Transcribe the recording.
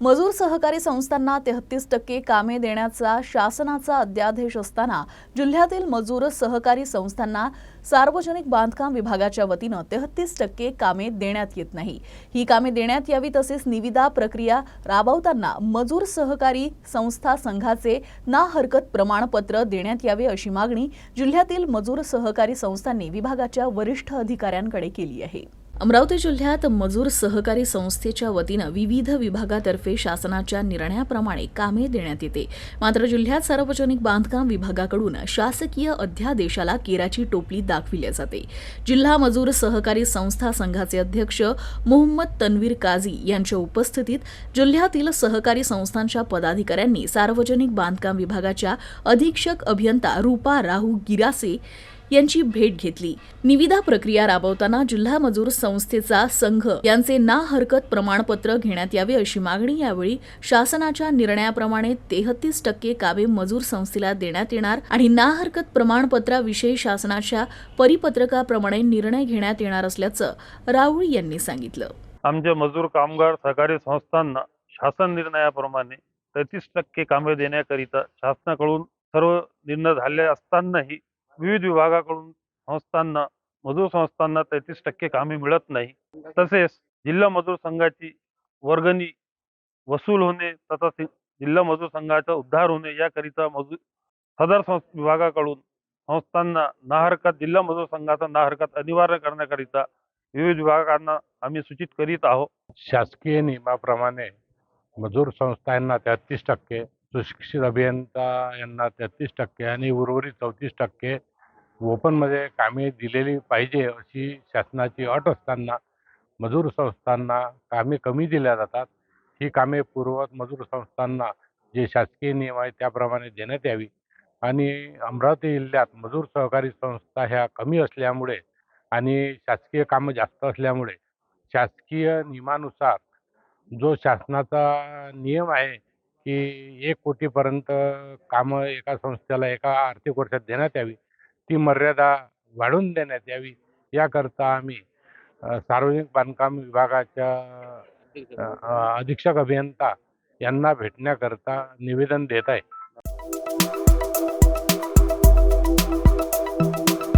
मजूर सहकारी संस्थांना तेहतीस टक्के कामे देण्याचा शासनाचा अध्यादेश असताना जिल्ह्यातील मजूर सहकारी संस्थांना सार्वजनिक बांधकाम विभागाच्या वतीनं तेहतीस टक्के कामे देण्यात येत नाही. ही कामे देण्यात यावी तसेच निविदा प्रक्रिया राबवताना मजूर सहकारी संस्था संघाचे ना हरकत प्रमाणपत्र देण्यात यावे अशी मागणी जिल्ह्यातील मजूर सहकारी संस्थांनी विभागाच्या वरिष्ठ अधिकाऱ्यांकडे केली आहे. अमरावती जिल्ह्यात मजूर सहकारी संस्थेच्या वतीनं विविध विभागातर्फे शासनाच्या निर्णयाप्रमाणे कामे देण्यात येते. मात्र जिल्ह्यात सार्वजनिक बांधकाम विभागाकडून शासकीय अध्यादेशाला केराची टोपली दाखविली जाते. जिल्हा मजूर सहकारी संस्था संघाचे अध्यक्ष मोहम्मद तन्वीर काझी यांच्या उपस्थितीत जिल्ह्यातील सहकारी संस्थांच्या पदाधिकाऱ्यांनी सार्वजनिक बांधकाम विभागाच्या अधीक्षक अभियंता रूपा राहू गिरासे यांची भेट घेतली. निविदा प्रक्रिया राबवताना जिल्हा मजूर संस्थेचा संघ यांचे ना हरकत प्रमाणपत्र घेण्यात यावे अशी मागणी यावेळी शासनाच्या निर्णयाप्रमाणे तेहतीस टक्के कामे मजूर संस्थेला देण्यात येणार आणि ना हरकत प्रमाणपत्राविषयी शासनाच्या परिपत्रकाप्रमाणे निर्णय घेण्यात येणार असल्याचं राऊळ यांनी सांगितलं. आमच्या मजूर कामगार सहकारी संस्थांना शासन निर्णयाप्रमाणे तेहतीस टक्के कामे देण्याकरिता शासनाकडून सर्व निर्णय झाले असतानाही विविध विभागाकडून संस्थांना मजूर संस्थांना तेहतीस टक्के कामे मिळत नाही. तसेच जिल्हा मजूर संघाची वर्गणी वसूल होणे तथा जिल्हा मजूर संघाचा उद्धार होणे याकरिता मजूर सदर विभागाकडून संस्थांना ना हरकत जिल्हा मजूर संघाचा ना हरकत अनिवार्य करण्याकरिता विविध विभागांना आम्ही सूचित करीत आहोत. शासकीय नियमाप्रमाणे मजूर संस्थांना तेहतीस टक्के सुशिक्षित अभियंता यांना तेहतीस टक्के आणि उर्वरित चौतीस टक्के ओपनमध्ये कामे दिलेली पाहिजे अशी शासनाची अट असताना मजूर संस्थांना कामे कमी दिल्या जातात. ही कामे पूर्ववत मजूर संस्थांना जे शासकीय नियम आहे त्याप्रमाणे देण्यात यावी. आणि अमरावती जिल्ह्यात मजूर सहकारी संस्था ह्या कमी असल्यामुळे आणि शासकीय कामं जास्त असल्यामुळे शासकीय नियमानुसार जो शासनाचा नियम आहे की एक कोटीपर्यंत कामं एका संस्थेला एका आर्थिक वर्षात देण्यात यावी. ती मर्यादा वाढवून देण्यात यावी. याकरता आम्ही सार्वजनिक बांधकाम विभागाच्या अधीक्षक अभियंता यांना भेटण्याकरता निवेदन देत आहे.